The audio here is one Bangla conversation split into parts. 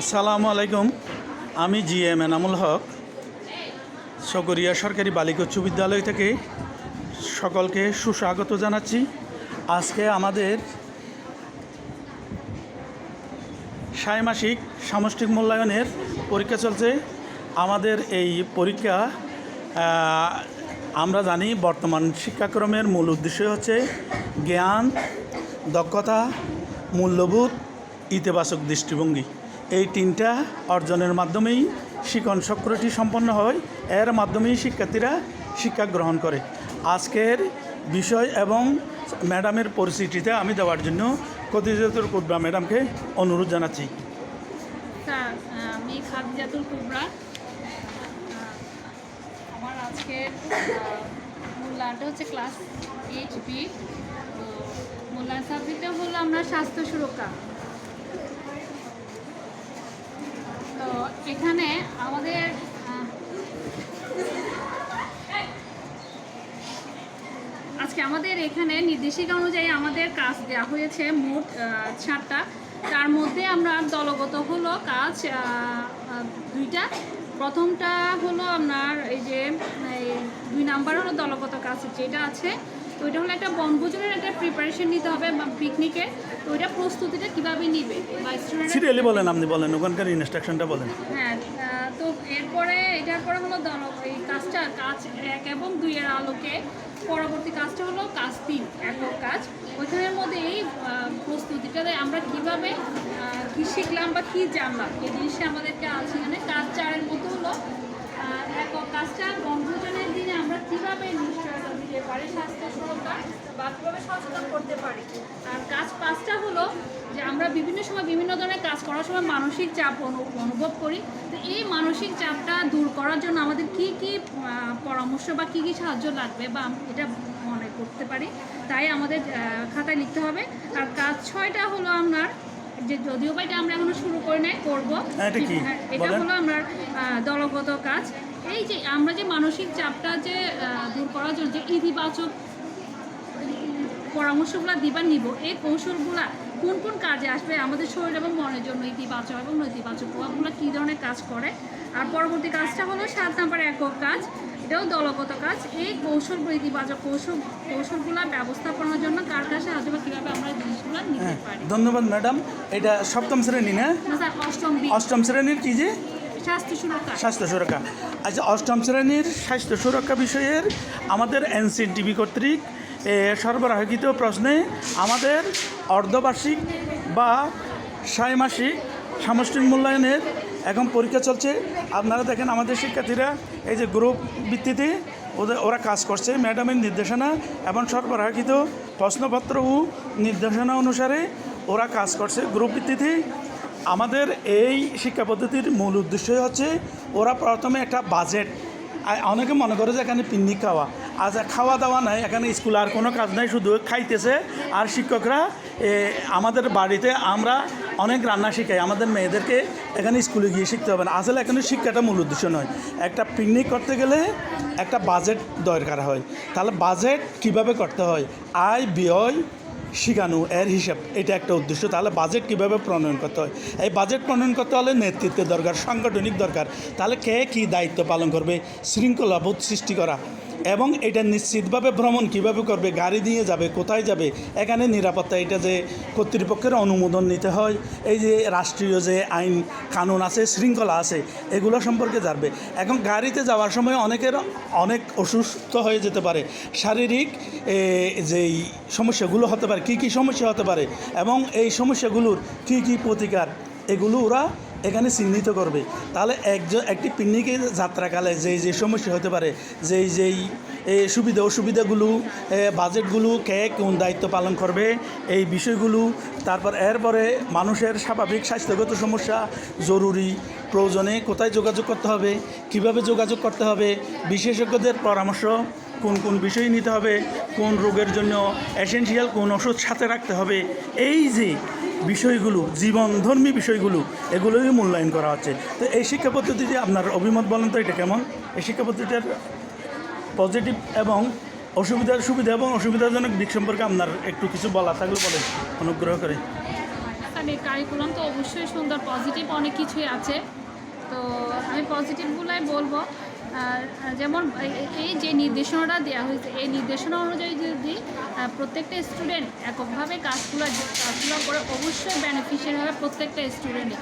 আসসালামু আলাইকুম। আমি জি এম এনামুল হক। সকরিয়া সরকারি বালিকা উচ্চ বিদ্যালয় থেকে সকলকে সুস্বাগত জানাচ্ছি। আজকে আমাদের ষায়মাসিক সামষ্টিক মূল্যায়নের পরীক্ষা চলছে। আমাদের এই পরীক্ষা আমরা জানি বর্তমান শিক্ষাক্রমের মূল উদ্দেশ্য হচ্ছে জ্ঞান, দক্ষতা, মূল্যবোধ, ইতিবাচক দৃষ্টিভঙ্গি। এই তিনটা অর্জনের মাধ্যমেই শিক্ষণ চক্রটি সম্পন্ন হয়। এর মাধ্যমেই শিক্ষার্থীরা শিক্ষা গ্রহণ করে। আজকের বিষয় এবং ম্যাডামের পরিস্থিতিতে আমি দেওয়ার জন্য কতিজাতুর কুদ্রা ম্যাডামকে অনুরোধ জানাচ্ছি। কুবরা। আমার আজকের মূল্যায়নটা হচ্ছে ক্লাস এইট বি। মূল্যায়ন সাবজেক্টটা হলো আমরা স্বাস্থ্য সুরক্ষা। এখানে আমাদের, আজকে আমাদের এখানে নির্দেশিকা অনুযায়ী আমাদের কাজ দেওয়া হয়েছে মোট চারটা। তার মধ্যে আমরা দলগত হলো কাজ দুইটা। প্রথমটা হলো আপনার এই যে দুই নাম্বার হলো দলগত কাজ যেটা আছে। তো ওইটা হলো একটা বনভোজনের একটা প্রিপারেশন নিতে হবে বা পিকনিকের তো ওইটা প্রস্তুতিটা কীভাবে নিবে? বা সিরিয়ালি বলেন আপনি বলেন ওখানকার ইনস্ট্রাকশনটা বলেন। হ্যাঁ তো এরপরে এটার পরে হলো এই কাজটা কাজ এক এবং দুইয়ের আলোকে। পরবর্তী কাজটা হলো কাজ তিন একক কাজ। ওইখানের মধ্যে এই প্রস্তুতিটাতে আমরা কীভাবে কী শিখলাম বা কী জানলাম এই জিনিসটা আমাদেরকে আছে এখানে। কাজ চারের মতো হলো একক কাজটা। বনভোজনের দিনে আমরা কীভাবে নিশ্চয়তা দিতে পারি স্বাস্থ্য সুরক্ষা বা কীভাবে সচেতন করতে পারি। আর কাজ পাঁচটা হলো যে আমরা বিভিন্ন সময় বিভিন্ন ধরনের কাজ করার সময় মানসিক চাপ অনু- অনুভব করি। তো এই মানসিক চাপটা দূর করার জন্য আমাদের কি কি পরামর্শ বা কি কি সাহায্য লাগবে বা এটা মনে করতে পারি। তাই আমাদের খাতায় লিখতে হবে। আর কাজ ছয়টা হলো আপনার যে যদিও বা এটা আমরা এখনও শুরু করে নাই করব। হ্যাঁ, এটা? হ্যাঁ। হলো আহ, দলগত কাজ। এই যে আমরা যে মানসিক চাপটা যে দূর করার জন্য যে ইতিবাচক পরামর্শগুলো দিবার নিব এই কৌশলগুলা কোন কোন কাজে আসবে আমাদের শরীর এবং মনের জন্য ইতিবাচক এবং নৈতিবাচক প্রভাবগুলো কী ধরনের কাজ করে? আর পরবর্তী কাজটা হলো সাত নাম্বার একক কাজ এটাও দলগত কাজ। এই কৌশলগুলো ইতিবাচক কৌশল কৌশলগুলো ব্যবস্থাপনার জন্য কার কাছে সাহায্য বা কীভাবে আমরা জিনিসগুলো নিতে হ্যাঁ পারি? ধন্যবাদ ম্যাডাম। এটা সপ্তম শ্রেণি না? অষ্টম অষ্টম শ্রেণির কি যে? স্বাস্থ্য সুরক্ষা আচ্ছা অষ্টম শ্রেণির স্বাস্থ্য সুরক্ষা বিষয়ের আমাদের এনসিটিভি কর্তৃক সরবরাহকৃত প্রশ্নে আমাদের অর্ধবার্ষিক বা ষায়মাসিক সামষ্টিক মূল্যায়নের এখন পরীক্ষা চলছে। আপনারা দেখেন আমাদের শিক্ষার্থীরা, এই যে গ্রুপ ভিত্তিতে ওদের, ওরা কাজ করছে। ম্যাডামের নির্দেশনা এবং সরবরাহকৃত প্রশ্নপত্র ও নির্দেশনা অনুসারে ওরা কাজ করছে। গ্রুপ ভিত্তিতে আমাদের এই শিক্ষা পদ্ধতির মূল উদ্দেশ্যই হচ্ছে ওরা প্রথমে একটা বাজেট অনেকে মনে করে যে এখানে পিকনিক খাওয়া। আজ খাওয়া দাওয়া নাই, এখানে স্কুলে আর কোনো কাজ নাই, শুধু খাইতেছে। আর শিক্ষকরা আমাদের বাড়িতে আমরা অনেক রান্না শিখাই। আমাদের মেয়েদেরকে এখানে স্কুলে গিয়ে শিখতে হবে না। আসলে এখানে শিক্ষাটা মূল উদ্দেশ্য নয়। একটা পিকনিক করতে গেলে একটা বাজেট দরকার হয়। তাহলে বাজেট কীভাবে করতে হয়? আয়, ব্যয় শেখানো এর হিসাব, এটা একটা উদ্দেশ্য। তাহলে বাজেট কীভাবে প্রণয়ন করতে হয়? এই বাজেট প্রণয়ন করতে হলে নেতৃত্বের দরকার, সাংগঠনিক দরকার। তাহলে কে কী দায়িত্ব পালন করবে? শৃঙ্খলাবোধ সৃষ্টি করা। এবং এটা নিশ্চিতভাবে ভ্রমণ কীভাবে করবে, গাড়ি দিয়ে যাবে, কোথায় যাবে, এখানে নিরাপত্তা, এটা যে কর্তৃপক্ষের অনুমোদন নিতে হয়, এই যে রাষ্ট্রীয় যে আইন কানুন আছে, শৃঙ্খলা আছে, এগুলো সম্পর্কে জানবে। এখন গাড়িতে যাওয়ার সময় অনেকের অনেক অসুস্থ হয়ে যেতে পারে। শারীরিক যেই সমস্যাগুলো হতে পারে, কী কী সমস্যা হতে পারে এবং এই সমস্যাগুলোর কী কী প্রতিকার, এগুলো ওরা এখানে চিহ্নিত করবে। তাহলে একজন একটি পিকনিকের যাত্রাকালে যেই যে সমস্যা হতে পারে, যেই যেই সুবিধা, অসুবিধাগুলো বাজেটগুলো কে কোন দায়িত্ব পালন করবে, এই বিষয়গুলো, তারপর এরপরে মানুষের স্বাভাবিক স্বাস্থ্যগত সমস্যা, জরুরি, প্রয়োজনে কোথায় যোগাযোগ করতে হবে, কীভাবে যোগাযোগ করতে হবে, বিশেষজ্ঞদের পরামর্শ, কোন কোন বিষয় নিতে হবে, কোন রোগের জন্য এসেনশিয়াল কোন ওষুধ সাথে রাখতে হবে, এই যে বিষয়গুলো, জীবনধর্মী বিষয়গুলো, এগুলোই মূল্যায়ন করা হচ্ছে। তো এই শিক্ষা পদ্ধতিতে আপনার অভিমত বলেন তো, এটা কেমন? এই শিক্ষা পদ্ধতিটার পজিটিভ এবং অসুবিধার সুবিধা এবং অসুবিধাজনক দিক সম্পর্কে আপনার একটু কিছু বলা থাকলে বলেন অনুগ্রহ করে। আমি মানে কারিকুলাম তো অবশ্যই সুন্দর পজিটিভ অনেক কিছুই আছে। তো আমি পজিটিভগুলাই বলব। যেমন এই- যে নির্দেশনাটা দেওয়া হয়েছে এই নির্দেশনা অনুযায়ী যদি প্রত্যেকটা স্টুডেন্ট এককভাবে কাজগুলো কাজগুলো করে অবশ্যই বেনিফিশিয়ারি হবে প্রত্যেকটা স্টুডেন্টে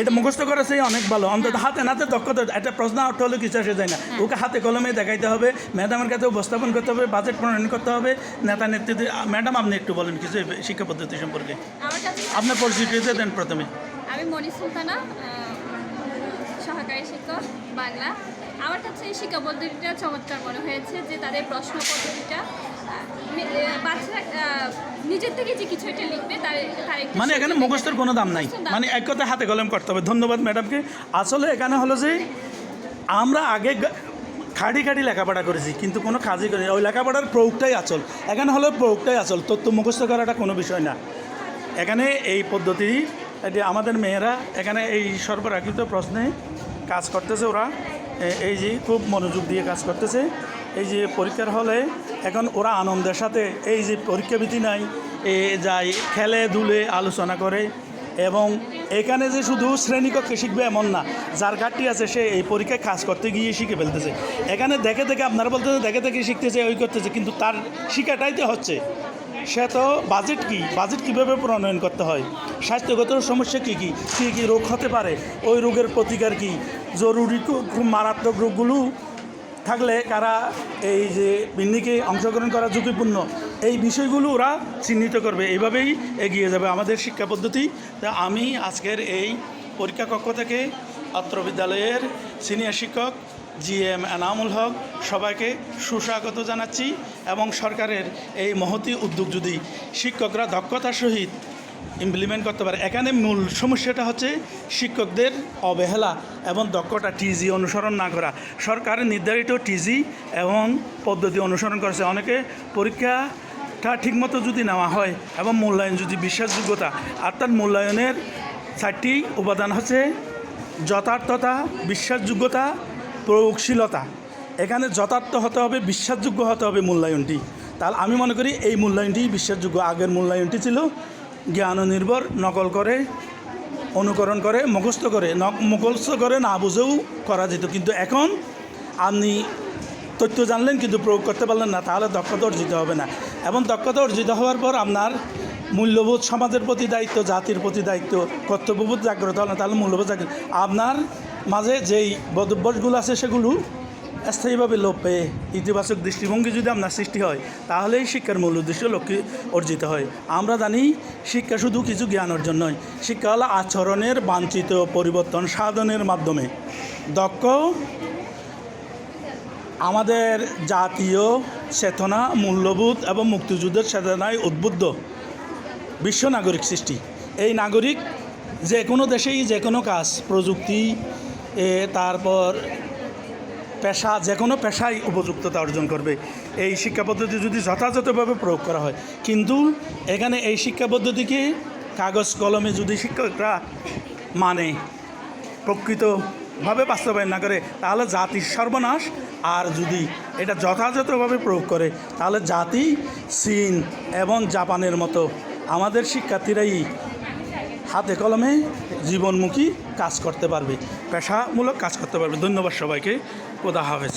এটা মুখস্থ করা সেই অনেক ভালো। অন্তত হাতে নাতে দক্ষতা একটা প্রশ্ন আউট হলে কিছু আসে যায় না। ওকে হাতে কলমে দেখাইতে হবে ম্যাডামের কাছে উপস্থাপন করতে হবে বাজেট প্রণয়ন করতে হবে নেতা নেতৃত্ব ম্যাডাম আপনি একটু বলেন কিছু শিক্ষা পদ্ধতি সম্পর্কে। আপনার পরিচিতিতে দেন প্রথমে। আমি মনি সুলতানা আহ, সহকারী শিক্ষক বাংলা। আমার কাছে এই শিক্ষা পদ্ধতিটা চমৎকার মনে হয়েছে যে তাদের প্রশ্ন পদ্ধতিটা আহ, নি- আহ, বাচ্চারা নিজের থেকে যে কিছু একটা লিখবে তার তার মানে এখানে মুখস্থের কোনো দাম নাই। মানে এক কথায় হাতে কলম করতে হবে। ধন্যবাদ ম্যাডামকে। আসলে এখানে হলো যে আমরা আগে খাড়ি খাড়ি লেখাপড়া করেছি কিন্তু কোনো কাজই করি ওই লেখাপড়ার প্রয়োগটাই আসল এখানে হলো প্রয়োগটাই আসল তথ্য মুখস্থ করাটা কোনো বিষয় না। এখানে এই পদ্ধতি আমাদের মেয়েরা এখানে এই সর্বরাখিত প্রশ্নে কাজ করতেছে ওরা। এই যে খুব মনোযোগ দিয়ে কাজ করতেছে। এই যে পরীক্ষার হলে এখন ওরা আনন্দের সাথে এই যে পরীক্ষা ভীতি নাই, এ যায়, খেলে দুলে আলোচনা করে এবং এখানে যে শুধু শ্রেণীকক্ষে শিখবে এমন না, যার ঘাটতি আছে সে এই পরীক্ষায় কাজ করতে গিয়ে শিখে ফেলতেছে। এখানে দেখে দেখে আপনারা বলতেছে, দেখে দেখে শিখতেছে, ওই করতেছে, কিন্তু তার শিখাটাই তো হচ্ছে। সে তো বাজেট কি? বাজেট কীভাবে প্রণয়ন করতে হয়? স্বাস্থ্যগত সমস্যা কী কী? কী কী রোগ হতে পারে? ওই রোগের প্রতিকার কী? জরুরি মারাত্মক রোগগুলো থাকলে কারা এই যে বিন্নিকে অংশগ্রহণ করা ঝুঁকিপূর্ণ? এই বিষয়গুলো ওরা চিহ্নিত করবে। এইভাবেই এগিয়ে যাবে আমাদের শিক্ষা পদ্ধতি। তা আমি আজকের এই পরীক্ষা কক্ষ থেকে অত্র বিদ্যালয়ের সিনিয়র শিক্ষক জি এম এনামুল হক সবাইকে সুস্বাগত জানাচ্ছি এবং সরকারের এই মহতি উদ্যোগ যদি শিক্ষকরা দক্ষতার সহিত ইমপ্লিমেন্ট করতে পারে, এখানে মূল সমস্যাটা হচ্ছে শিক্ষকদের অবহেলা এবং দক্ষতা টিজি অনুসরণ না করা। সরকারের নির্ধারিত টিজি এবং পদ্ধতি অনুসরণ করেছে। অনেকে পরীক্ষাটা ঠিকমতো যদি নেওয়া হয় এবং মূল্যায়ন যদি বিশ্বাসযোগ্যতা অর্থাৎ মূল্যায়নের চারটি উপাদান হচ্ছে যথার্থতা, বিশ্বাসযোগ্যতা প্রয়োগশীলতা। এখানে যথার্থ হতে হবে, বিশ্বাসযোগ্য হতে হবে মূল্যায়নটি। তাহলে আমি মনে করি এই মূল্যায়নটি বিশ্বাসযোগ্য আগের মূল্যায়নটি ছিল জ্ঞান নির্ভর নকল করে, অনুকরণ করে, মুখস্থ করে মুখস্থ করে না বুঝেও করা যেত। কিন্তু এখন আপনি তথ্য জানলেন কিন্তু প্রয়োগ করতে পারলেন না, তাহলে দক্ষতা অর্জিত হবে না। এবং দক্ষতা অর্জিত হওয়ার পর আপনার মূল্যবোধ সমাজের প্রতি দায়িত্ব, জাতির প্রতি দায়িত্ব, কর্তব্যবোধ জাগ্রত হলে তাহলে মূল্যবোধ জাগ্রত। আপনার মাঝে যেই বদভ্যাসগুলো আছে সেগুলো স্থায়ীভাবে লোপ পেয়ে ইতিবাচক দৃষ্টিভঙ্গি যদি আপনার সৃষ্টি হয়, তাহলেই শিক্ষার মূল উদ্দেশ্য লক্ষ্যে অর্জিত হয়। আমরা জানি শিক্ষা শুধু কিছু জ্ঞান অর্জন নয়, শিক্ষা হলো আচরণের বাঞ্ছিত পরিবর্তন সাধনের মাধ্যমে। দক্ষ আমাদের জাতীয় চেতনা, মূল্যবোধ এবং মুক্তিযুদ্ধের চেতনায় উদ্বুদ্ধ বিশ্ব নাগরিক সৃষ্টি। এই নাগরিক যে কোনো দেশেই যে কোনো কাজ, প্রযুক্তি এ, তারপর পেশা যে কোনো পেশায় উপযুক্ততা অর্জন করবে। এই শিক্ষা পদ্ধতি যদি যথাযথভাবে প্রয়োগ করা হয় কিন্তু এখানে এই শিক্ষা পদ্ধতিকে কাগজ কলমে যদি শিক্ষকরা মানে প্রকৃতভাবে বাস্তবায়ন না করে তাহলে জাতির সর্বনাশ। আর যদি এটা যথাযথভাবে প্রয়োগ করে তাহলে জাতি চীন এবং জাপানের মতো আমাদের শিক্ষার্থীরাই হাতে কলমে জীবনমুখী কাজ করতে পারবে পেশামূলক কাজ করতে পারবে। ধন্যবাদ সবাইকে। খোদা হাফেজ।